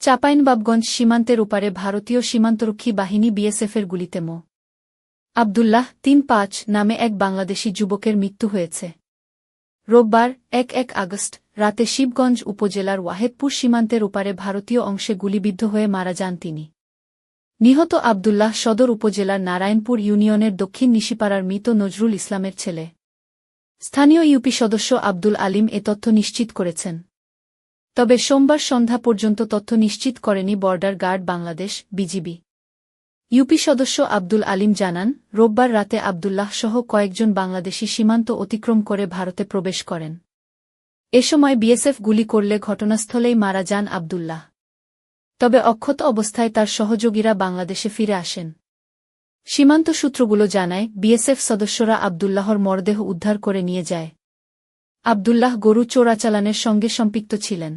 চাঁপাইনবাবগঞ্জ সীমান্তের ওপারে ভারতীয় সীমান্তরক্ষী বাহিনী বিএসএফের গুলিতে মো. আবদুল্লাহ তিন পাঁচ নামে এক বাংলাদেশি যুবকের মৃত্যু হয়েছে। রোববার এক এক আগস্ট রাতে শিবগঞ্জ উপজেলার ওয়াহেদপুর সীমান্তের ওপারে ভারতীয় অংশে গুলিবিদ্ধ হয়ে মারা যান তিনি। নিহত আবদুল্লাহ সদর উপজেলার নারায়ণপুর ইউনিয়নের দক্ষিণ নিশিপাড়ার মৃত নজরুল ইসলামের ছেলে। স্থানীয় ইউপি সদস্য আব্দুল আলিম এ তথ্য নিশ্চিত করেছেন। তবে সোমবার সন্ধ্যা পর্যন্ত তথ্য নিশ্চিত করেনি border guard Bangladesh, BGB. UP সদস্য আব্দুল আলিম জানান, রোববার রাতে আবদুল্লাহ সহ কয়েকজন বাংলাদেশি সীমান্ত অতিক্রম করে ভারতে প্রবেশ করেন। এ সময় বিএসএফ গুলি করলে ঘটনাস্থলেই মারা যান আবদুল্লাহ। তবে অক্ষত অবস্থায় তার সহযোগীরা বাংলাদেশে ফিরে আসেন। সীমান্ত সূত্রগুলো জানায়, বিএসএফ সদস্যরা আবদুল্লাহর মরদেহ উদ্ধার করে নিয়ে যায়। আবদুল্লাহ গরু চোরাচালানের সঙ্গে সম্পৃক্ত ছিলেন।